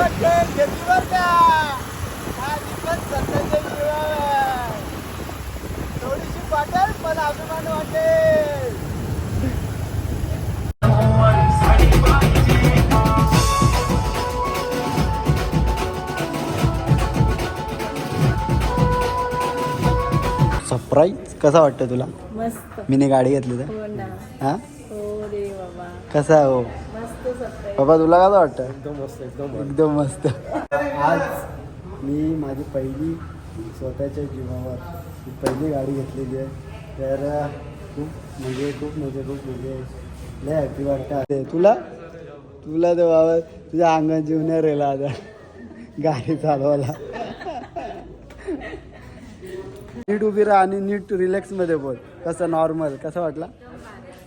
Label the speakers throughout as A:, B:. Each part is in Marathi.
A: पटेल घेतली बर का माझी पण स्वतःच्या जीवावर थोडीशी वाटेल पण अभिमान वाटेल. सरप्राईज कसा वाटतं तुला?
B: मस्त.
A: मीने गाडी घेतली तर?
B: हो ना.
A: हा?
B: हो रे बाबा.
A: कसा आहे हो? बाबा तुला कसं वाटतं? एकदम मस्त एकदम एकदम मस्त. आज मी माझी पहिली स्वतःच्या जीवावर ही पहिली गाडी घेतलेली आहे. तर खूप म्हणजे खूप म्हणजे खूप म्हणजे लय हॅपी वाटतं. ते तुला? तुला तर बाबा तुझ्या अंगात जीवनावर येला आता. गाडी चालवायला. नीट उभी राहा आणि नीट रिलॅक्समध्ये बोल. कसं नॉर्मल कसं वाटला?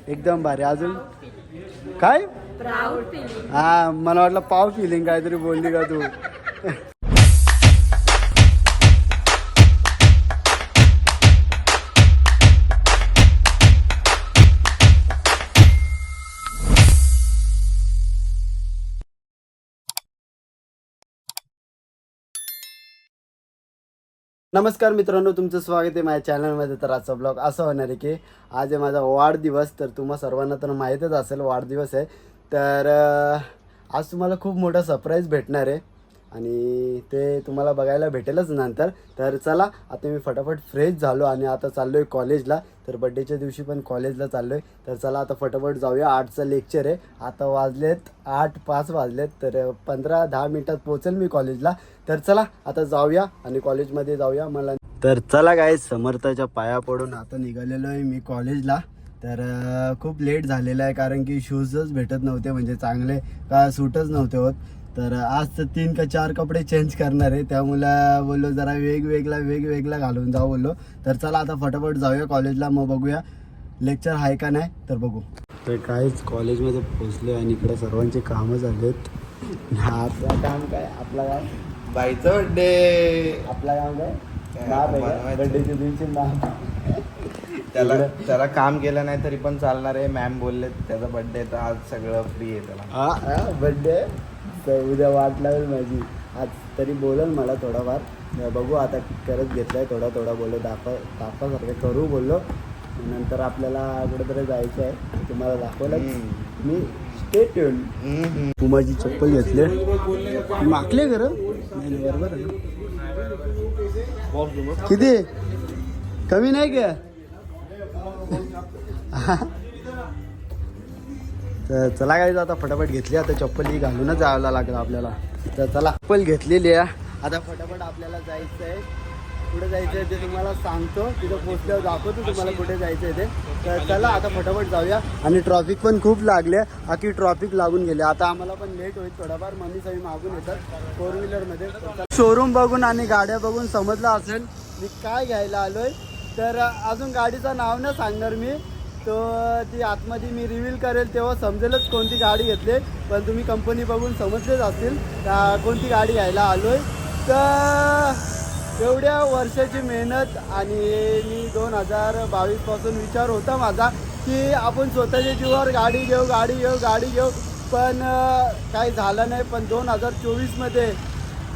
A: एकदम भारी. अजून? काय? हा मला वाटलं पाव फिलिंग काहीतरी बोलली का तू. नमस्कार मित्रांनो तुमचं स्वागत आहे माझ्या चॅनलमध्ये तर आजचा ब्लॉग असं होणार आहे की आज आहे माझा वाढदिवस तर तुम्हा सर्वांना तर माहीतच असेल वाढदिवस आहे. तर आज तुम्हाला खूप मोठा सरप्राईज भेटणार आहे. आणि ते तुम्हाला बघायला भेटेलच नंतर. तर चला आता मी फटाफट फ्रेश झालो आणि आता चाललो आहे कॉलेजला तर बड्डेच्या दिवशी पण कॉलेजला चाललो आहे तर चला आता फटाफट जाऊया. आठचं लेक्चर आहे. आता वाजलेत आठ पाच वाजलेत. तर पंधरा दहा मिनटात पोचेल मी कॉलेजला तर चला आता जाऊया आणि कॉलेजमध्ये जाऊया. मला तर चला काय समर्थाच्या पाया पडून आता निघालेलो आहे मी कॉलेजला तर खूप लेट झालेलं आहे कारण की शूजच भेटत नव्हते म्हणजे चांगले का सूटच नव्हते होत. तर आज तर तीन का चार कपडे चेंज करणार आहे. त्यामुळं बोललो जरा वेगवेगळा वेगवेगळा घालून जाऊ बोललो. तर चला आता फटाफट जाऊया कॉलेजला मग बघूया. लेक्चर आहे का नाही? तर बघू. तर काहीच कॉलेजमध्ये पोचले आणि इकडे सर्वांचे कामं झालेत. आपलं काम काय? आपला काय?
C: बाईचा बर्थडे
A: आपला काम काय. बड्डेच्या दिवशी
C: त्याला त्याला काम केलं नाही तरी पण चालणार आहे. मॅम बोलले त्याचा बर्थडे तर आज सगळं फ्री आहे त्याला.
A: हा बड्डे तर उद्या वाट लागेल माझी. आज तरी बोलेल मला थोडाफार. बघू आता करत घेतलाय थोडा थोडा बोललो दाखवा दाखवासारखं करू बोललो. नंतर आपल्याला कुठेतरी जायचं आहे तुम्हाला दाखवलं. मी स्टेट येऊन. तू माझी चप्पल घेतले. मागले खरं? नाही बरोबर? किती? कमी नाही का? तर चला काय आता फटाफट घेतली. आता चप्पल ही घालूनच जायला लागलं आपल्याला. तर चला चप्पल घेतलेली आहे. आता फटाफट आपल्याला जायचं आहे कुठे जायचं आहे ते तुम्हाला सांगतो. तिथं पोचल्यावर दाखवतो तुम्हाला कुठे जायचं आहे ते. तर चला आता फटाफट जाऊया. आणि ट्रॉफिक पण खूप लागले. बाकी ट्रॉफिक लागून गेले. आता आम्हाला पण लेट होईल. थोडाफार मम्मी सगळी मागून येतात फोर व्हीलरमध्ये शोरूम बघून आणि गाड्या बघून समजलं असेल मी काय घ्यायला आलोय. तर अजून गाडीचं नाव नाही सांगणार मी. तो ती आतमध्ये मी रिव्हील करेल तेव्हा समजेलच कोणती गाडी घेतली. पण तुम्ही कंपनी बघून समजलेच असतील कोणती गाडी घ्यायला आलोय. तर एवढ्या वर्षाची मेहनत आणि मी दोन हजार बावीसपासून विचार होता माझा की आपण स्वतःच्या जीवावर गाडी घेऊ गाडी घेऊ गाडी घेऊ. पण काही झालं नाही. पण दोन हजार चोवीसमध्ये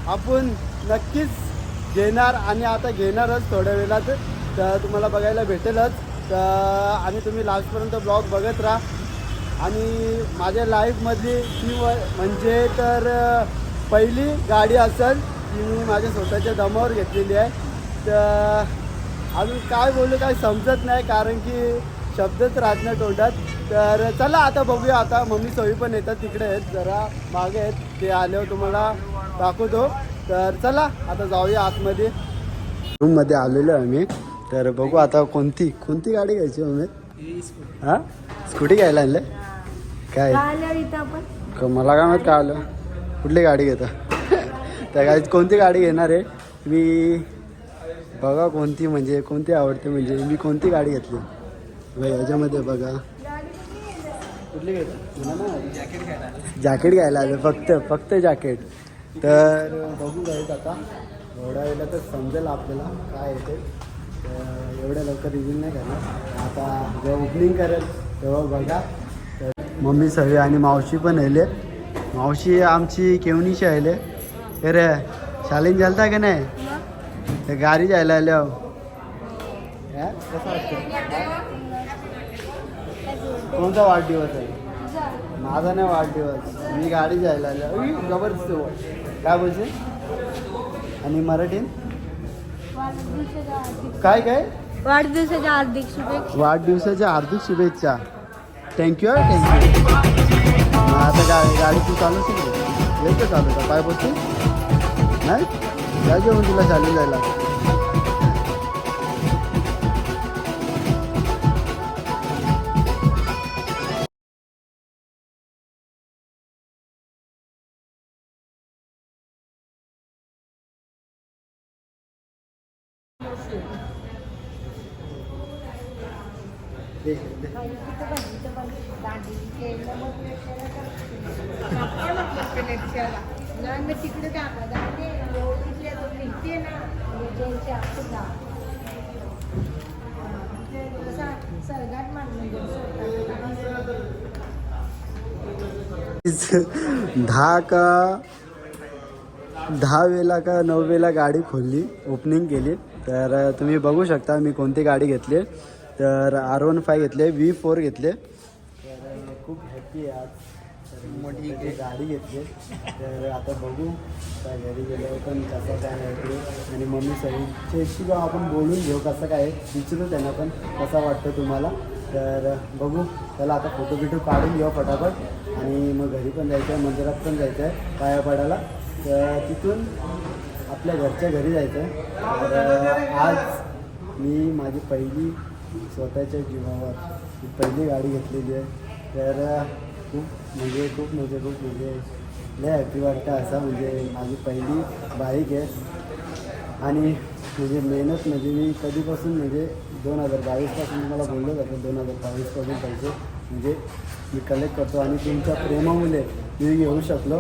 A: आपण नक्कीच घेणार आणि आता घेणारच थोड्या वेळात. तर तुम्हाला बघायला भेटेलच. तर आणि तुम्ही लास्टपर्यंत ब्लॉग बघत राहा. आणि माझ्या लाईफमधली ती व म्हणजे तर पहिली गाडी असेल ती मी माझ्या स्वतःच्या दमावर घेतलेली आहे. तर अजून काय बोलू काय समजत नाही कारण की शब्दच राहत नाही तोंडात. तर चला आता बघूया. आता मम्मी सोयी पण येतात तिकडे आहेत. जरा मागे आहेत. ते आल्यावर तुम्हाला दाखवतो. तर चला आता जाऊया आतमध्ये. रूममध्ये आलेलो आहे आम्ही तर बघू आता कोणती कोणती गाडी घ्यायची मम्मी? हा? स्कूटी घ्यायला आणलं? काय? मला काय माहीत काय आलं. कुठली गाडी घेता? त्या गाडीत कोणती गाडी घेणार आहे? मी बघा कोणती म्हणजे कोणती आवडते म्हणजे. मी कोणती गाडी घेतली? याच्यामध्ये बघा. कुठली घ्यायची जॅकेट घ्यायला आलं. फक्त फक्त जॅकेट. तर बघू जायचं आता. एवढ्या वेळेला तर समजेल आपल्याला काय येते तर एवढ्या लवकर रिव्ह्यू नाही करणार आता जेव्हा ओपनिंग करेल तेव्हा बघा. तर मम्मी सगळे आणि मावशी पण येले मावशी आमची केवणीची आहे अरे शालीन झालता का नाही? ते गाडी जायला आल्या कोणता वाढदिवस आहे? माझा नाही वाढदिवस. मी गाडी जायला आल्या जबरदस्त. काय बोलते आणि मराठीत? काय काय?
B: वाढदिवसाच्या हार्दिक शुभेच्छा.
A: वाढदिवसाच्या हार्दिक शुभेच्छा. थँक्यू थँक्यू आता गा गाडी तू चालू असेल येतं चालू का काय बोलते नाही? या जेवण तुला चालू जायला. दहा का दहा वेळेला का नऊ वेळेला गाडी खोलली ओपनिंग केली. तर तुम्ही बघू शकता मी कोणती गाडी घेतली. तर आर वन फाय घेतले व्ही फोर घेतले. तर खूप हॅप्पी आहे आज. मोठी एक गाडी घेतली. तर आता बघू काय घरी गेलो पण कसं काय नाही आणि मम्मी सगळीच्याशी पण आपण बोलून घेऊ कसं काय आहे. विचारू त्यांना पण कसा वाटतं तुम्हाला. तर बघू. त्याला आता फोटो बिटो काढून घेऊ फटाफट. आणि मग घरी पण जायचं आहे मंदिरात पण जायचं आहे पाया पडायला तर तिथून आपल्या घरच्या घरी जायचं आहे तर आज मी माझी पहिली स्वतःच्या जीवावर पहिली गाडी घेतलेली आहे. तर खूप म्हणजे खूप म्हणजे खूप म्हणजे लय हॅपी वाटतं असा म्हणजे माझी पहिली बाईक आहे. आणि म्हणजे मेहनत म्हणजे मी कधीपासून म्हणजे दोन हजार बावीसपासून तुम्हाला बोललो जातं दोन हजार बावीसपासून पैसे म्हणजे मी कलेक्ट करतो आणि तुमच्या प्रेमामुळे मी घेऊ शकलो.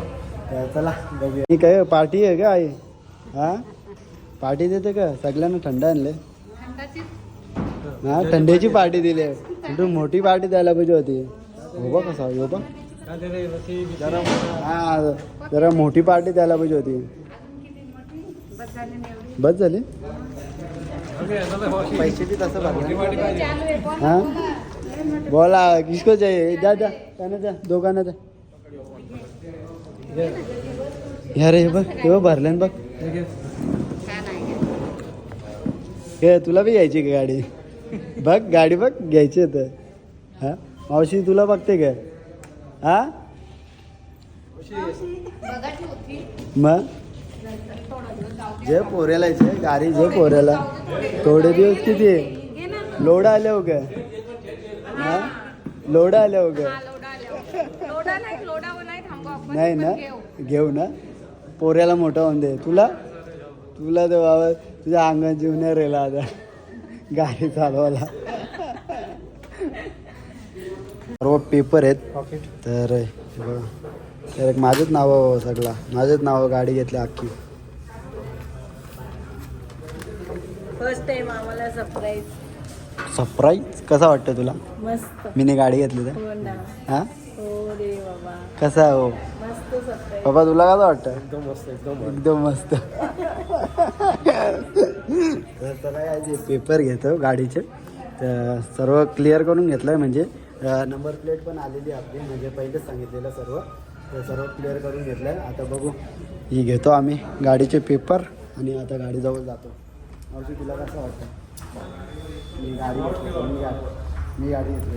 A: तर चला बघूया. ही काय पार्टी आहे का आई? हां? पार्टी देते का? सगळ्यांना थंड आणले. हा थंडीची पार्टी दिली आहे. तू मोठी पार्टी द्यायला पाहिजे होती. हो बा कसा? हो बा. हा जरा मोठी पार्टी द्यायला पाहिजे होती. बस झाली? पैसे बी तसं हा? बोला किसको चाहिए? जा जा त्यानं जा दोघांना जा या रे हे बघ ते बघ भरले ना बघ। हे तुला बी घ्यायची का गाडी? बघ गाडी बघ घ्यायची आहे हा? मावशी तुला बघते काय हा? मग जे पोऱ्याला आहे, गाडी जे पोऱ्याला. थोडे दिवस किती? लोड आले हो काय हा. लोड आले हो नाही ना? घेऊ. ना. पोऱ्याला मोठा होऊन दे. तुला? तुला तर बाबा तुझ्या अंगात जीव नाही राहिला आता. गाडी चालवायला. सर्व पेपर आहेत. तर बघा. तर एक माझंच नाव सगळा. माझंच नाव गाडी घेतली अख्खी.
B: फर्स्ट टाइम आम्हाला सरप्राईज
A: सरप्राईज कसा वाटतं तुला?
B: मस्त.
A: मीने गाडी घेतली तर?
B: हो ना.
A: हा?
B: हो रे बाबा.
A: कसा आहे हो?
B: मस्त सरप्राईज
A: बाबा तुला कसं वाटतं एकदम मस्त एकदम मस्त. तर त्याला काय ते पेपर घेतो गाडीचे तर सर्व क्लिअर करून घेतलं आहे म्हणजे नंबर प्लेट पण आलेली आहे आपली म्हणजे पहिलेच सांगितलेलं सर्व. तर सर्व क्लिअर करून घेतलं आहे आता बघू. ही घेतो आम्ही गाडीचे पेपर आणि आता गाडीजवळ जातो. मावशी तुला कसं वाटतं मी गाडी घेतली मी गाडी मी गाडी घेतली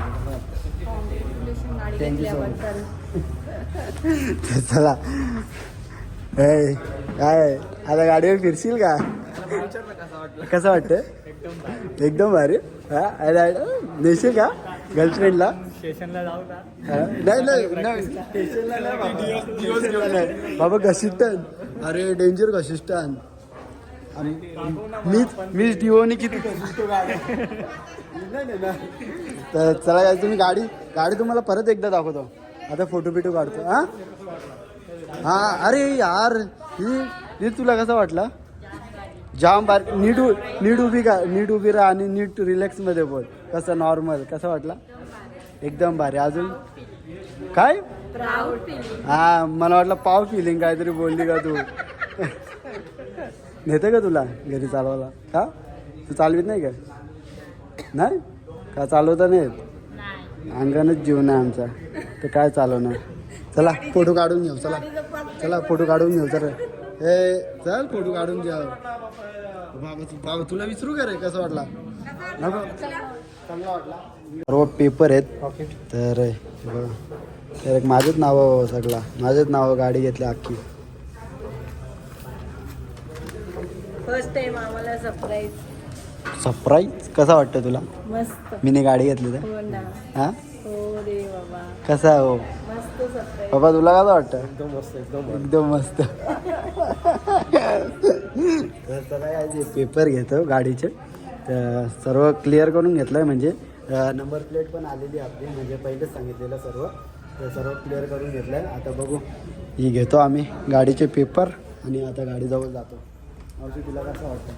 A: चला काय आता गाडीवर फिरशील का कसं वाटतं एकदम भारी हा नेशील का गर्लफ्रेंडला
D: स्टेशनला जाऊ का
A: नाही नाही बाबा. स्टेशनला अरे डेंजर घशिष्टन आणि मीच मीच डिओनी किती. तर चला काय तुम्ही गाडी गाडी तुम्हाला परत एकदा दाखवतो. आता फोटो बिटो काढतो हा? हा अरे यार ही ही तुला कसा वाटला? जाम बार नीट नीट उभी का नीट उभी राहा आणि नीट रिलॅक्समध्ये बोल. कसं नॉर्मल कसं वाटला? एकदम भारी. अजून? काय? हा मला वाटलं पाव फिलिंग काहीतरी बोलली का तू? नेते का तुला? घरी चालवायला. का? तू चालवीत नाही का? नाही? का चालवता नाही अंगानच जीवन आहे आमचा. तर काय चालवणार? चला फोटो काढून घेऊ. चला. चला फोटो काढून घेऊ. तर ए चल फोटो काढून घ्या बाबा तू बाबा तुला विसरू का रे? कसं वाटला? नको. चांगला वाटला. सर्व पेपर आहेत. तर हे बघा. तर एक माझंच नाव सगळा. माझंच नाव गाडी घेतली अख्खी.
B: फर्स्ट टाइम आम्हाला सरप्राईज
A: सरप्राईज कसा वाटतं तुला?
B: मस्त.
A: मीने गाडी घेतली तर?
B: हो ना.
A: हा?
B: हो रे बाबा.
A: कसा हो?
B: मस्त सरप्राईज
A: बाबा तुला कसं वाटतं? एकदम मस्त एकदम मस्त. तर काय जे पेपर घेतो गाडीचे तर सर्व क्लिअर करून घेतलं आहे म्हणजे नंबर प्लेट पण आलेली आहे आपली म्हणजे पहिलेच सांगितलेलं सर्व. तर सर्व क्लिअर करून घेतलं आहे आता बघू. ही घेतो आम्ही गाडीचे पेपर आणि आता गाडीजवळ जातो. मावशी तुला कसं वाटतं?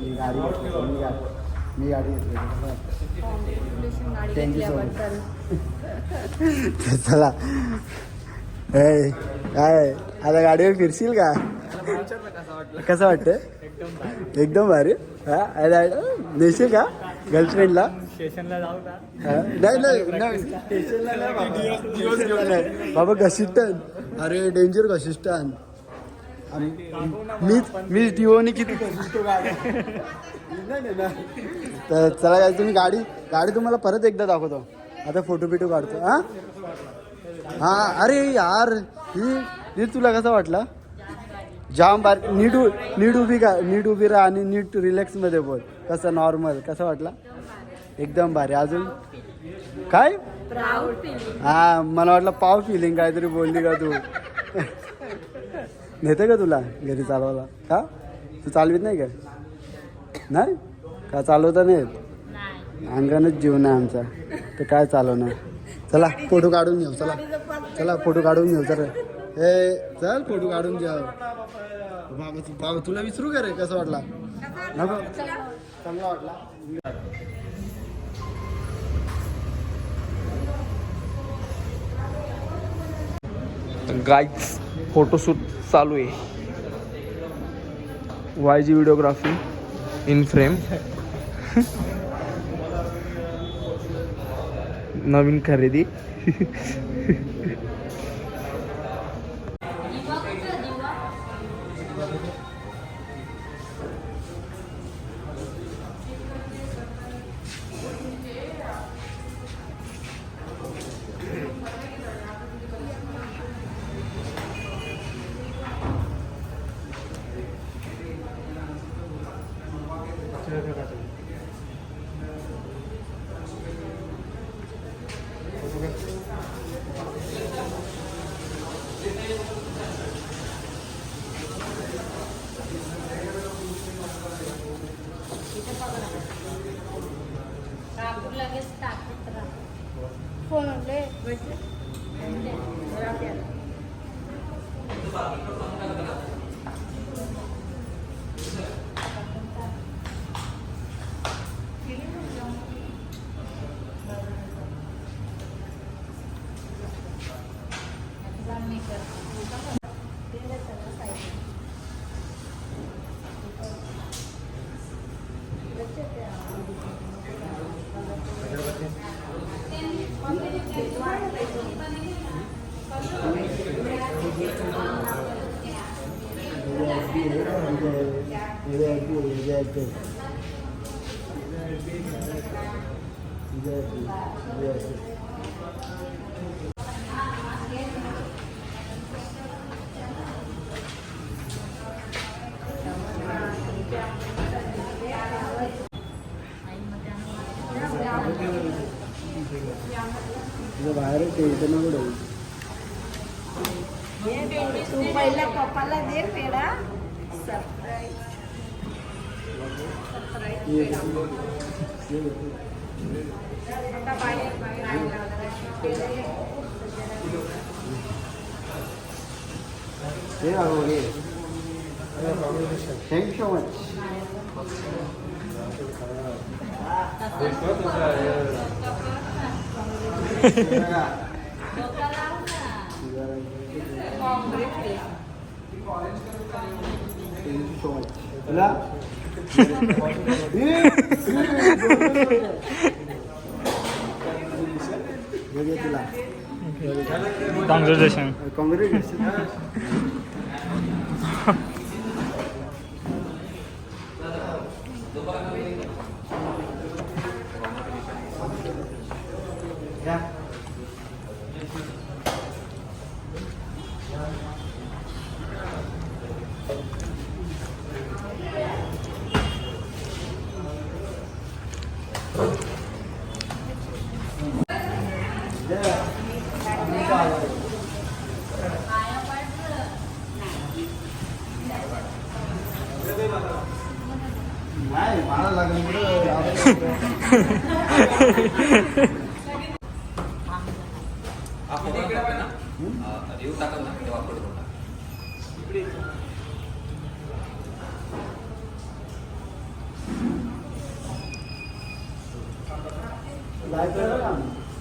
A: मी गाडी घेतली मी गाडी मी गाडी घेतली कसं वाटतं? चला. ए काय आता गाडीवर फिरशील का? कसं वाटतं एकदम भारी. हा नेशील का? गर्लफ्रेंडला
D: स्टेशनला जाऊ का?
A: हा? नाही नाही बाबा. स्टेशनला नाही. बाबा. घशिष्टन. अरे डेंजर घशिष्टन मी मी टिओनी किती. तर चला काय तुम्ही गाडी गाडी तुम्हाला परत एकदा दाखवतो. आता फोटो बिटो काढतो. हा? हा अरे यार ही ही तुला कसा वाटला? जाम बार नीट नीट उभी का नीट उभी राहा आणि नीट रिलॅक्समध्ये बोल. कसं नॉर्मल कसं वाटला? एकदम भारी. अजून? काय? हा मला वाटलं पाव फिलिंग काहीतरी बोलली का तू? नेते का तुला घरी चालवायला? का तू चालवीत नाही का? नाही? का चालवता नाही येत?
B: नाही
A: जीवन आहे आमचा. तर काय चालवणार? चला फोटो काढून घेऊ चला. चला फोटो काढून घेऊ तर हे चल फोटो काढून घ्या. बाबा तू बाबा तुला विसरू का रे? कसं वाटला? नको. चांगला वाटला.
D: गाईड्स फोटोशूट चालू आहे. Y G videography in frame नवीन खरेदी.
B: फोन आणले
A: तुझं बाहेर टेन्शन नको ठेवू.
B: तू पहिला पप्पाला दे पेढा सरप्राईज
A: हे राघव, हे. Thank you so much. तुला हे घे तुला
D: Yeah.
A: कॉंग्रॅच्युलेशन नाही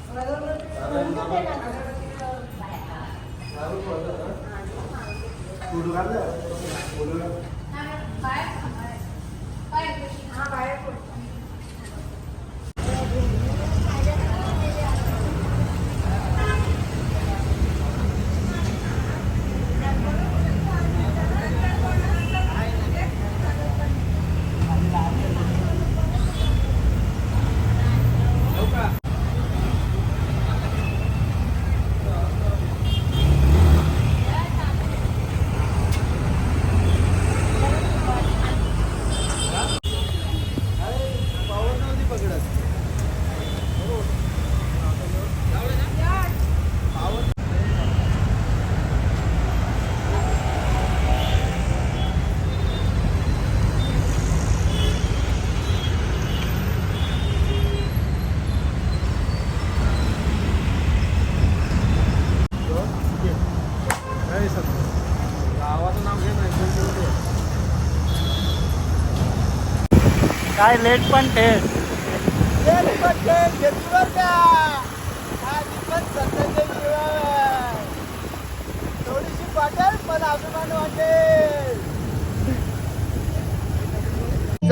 A: मला लागलं पावर नव्हती पकडत
D: गावाचं नाव घे काय लेट पण ठेव
A: थोडीशी वाटेल पण अभिमान वाटेल.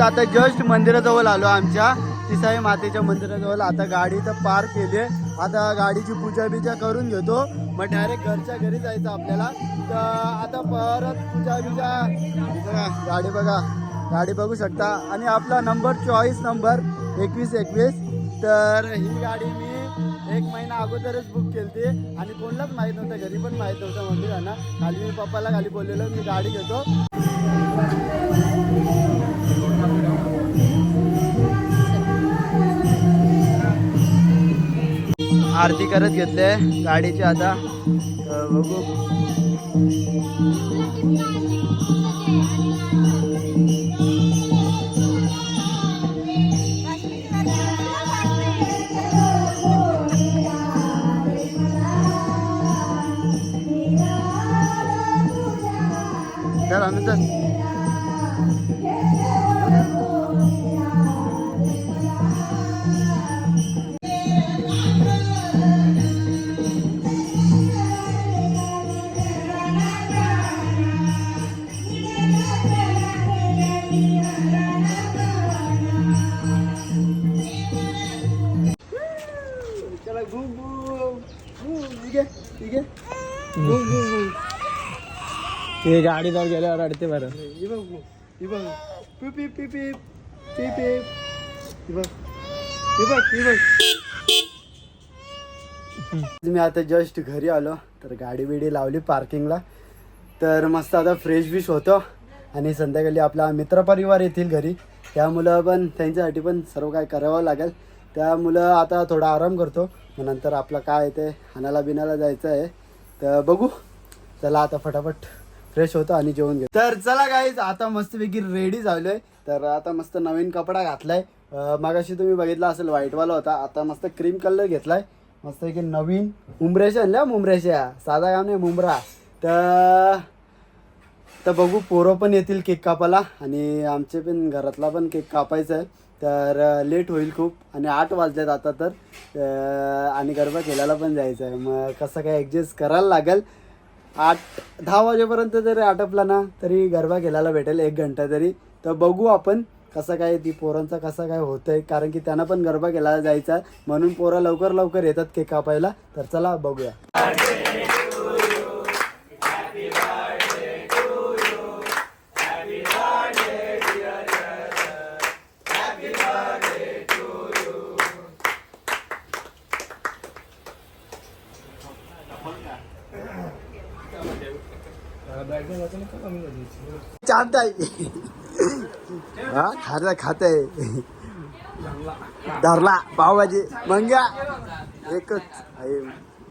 A: आता जस्ट मंदिराजवळ आलो आमच्या. तिसाई मातेच्या मंदिराजवळ. आता गाडी तर पार्क केली. आता गाडीची पूजा बिजा करून घेतो. मग डायरेक्ट घरच्या घरी जायचं आपल्याला. तर आता परत पूजा बिजा. बघा गाडी बघा. गाडी बघू शकता. आणि आपला नंबर चॉईस नंबर एकवीस एकवीस. तर ही गाडी मी एक महिना अगोदरच बुक केली आणि कोणालाच माहीत नव्हतं घरी पण माहीत नव्हतं म्हणजे त्यांना. खाली मी पप्पाला खाली बोललेलो मी गाडी घेतो. आरती करत घेतले गाडीची आता. बघू. हे बघ हे बघ हे बघ मी आता जस्ट घरी आलो तर गाडी बिडी लावली पार्किंगला तर मस्त आता फ्रेश बिश होतो. आणि संध्याकाळी आपला मित्रपरिवार येतील घरी. त्यामुळं पण त्यांच्यासाठी पण सर्व काय करावं लागेल. त्यामुळं आता थोडा आराम करतो. मग नंतर आपलं काय आहे ते हाणाला बिनाला जायचं आहे. तर बघू. चला आता फटाफट फ्रेश होतो आणि जेवण घेतो. तर चला गाईज आता मस्तपैकी रेडी झालोय. तर आता मस्त नवीन कपडा घातलाय. मागाशी तुम्ही बघितला असेल व्हाईटवाला होता. आता मस्त क्रीम कलर घेतलाय. मस्त की नवीन उमरेशा आणल्या मुंबरेशा साधा काम नाही मुंबरा. तर तर बघू पोरं पण येतील केक कापायला. आणि आमचे पण घरातला पण केक कापायचा आहे. तर लेट होईल खूप आणि आठ वाजल्यात आता तर. आणि गरबा खेळायला पण जायचं आहे. मग कसं काय ॲडजस्ट करायला लागेल? आठ दहा वाजेपर्यंत जरी आटपला ना तरी गरबा खेळायला भेटेल एक घंटा तरी. तर बघू आपण कसं काय ती पोरांचा कसं काय होतंय. कारण की त्यांना पण गरबा खेळायला जायचा आहे. म्हणून पोरं लवकर लवकर येतात केक कापायला. तर चला बघूया. चाट आहे हा खात खात आहे धरला पावभाजी. मंग्या. एकच. आहे.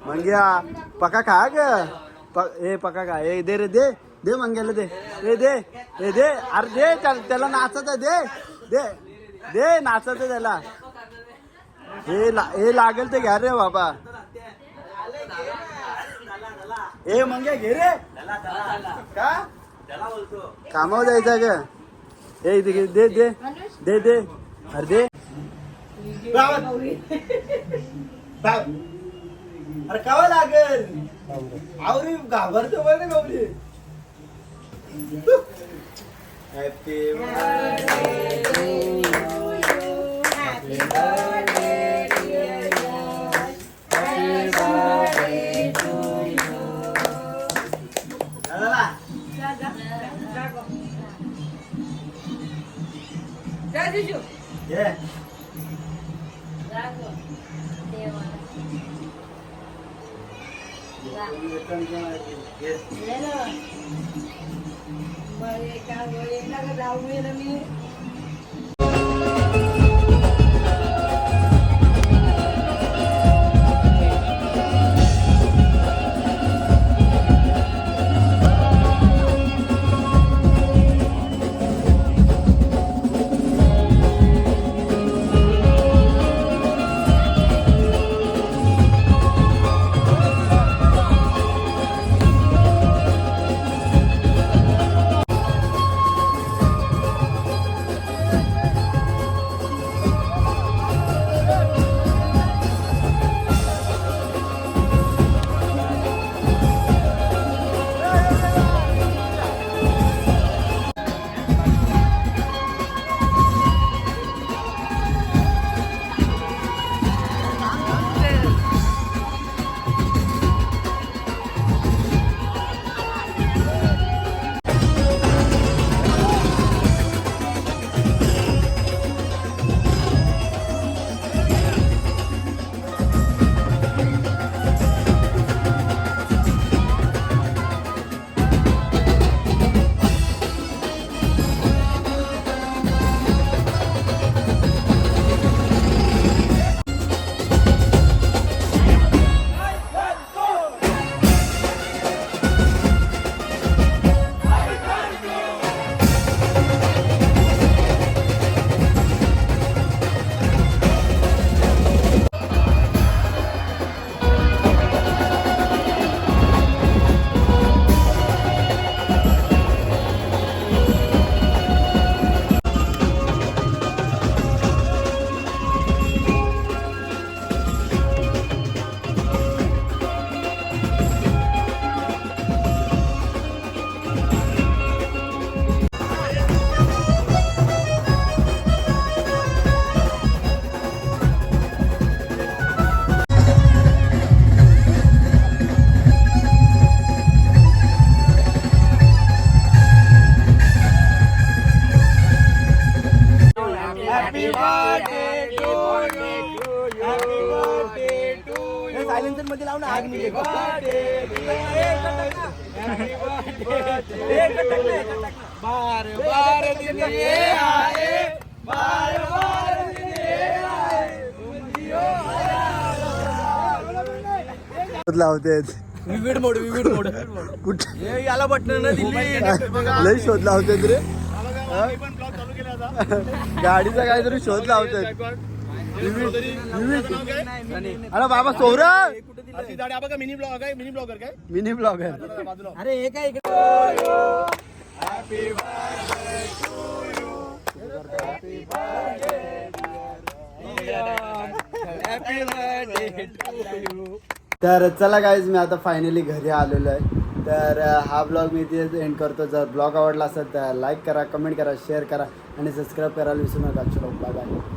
A: मंग्या. पका खा ग. प- ए पका खा. हे दे रे दे. दे मंग्याला दे. ए दे. ए दे. अरे दे त्याला- नाचत दे. दे. दे नाचत त्याला. हे ला- हे लागेल ते घ्या रे बाबा. ए मंग्या घे रे. का? कामावर जायचं ग ए इथे घे, दे दे. दे दे. अरे दे. अरे कावा लागेल? आवरी घाबरतो बरं गौरी हॅपी मी. लावते.
D: Vivid mode vivid mode.
A: कुठे?
D: याला बटन दिली.
A: लय शोध लावते रे. गाडीचा काहीतरी शोध लावते अरे बाबा सोरा
D: मिनी ब्लॉग काय? मिनी ब्लॉगर काय
A: मिनी ब्लॉगर
D: अरे हे काय इकडे?
A: तर चला गाईज मी आता फायनली घरी आलेलो आहे. तर हा ब्लॉग मी इथेच एंड करतो. जर ब्लॉग आवडला असेल तर लाईक करा कमेंट करा शेअर करा आणि सबस्क्राईब करायला विसरू नका. चलो बाय बाय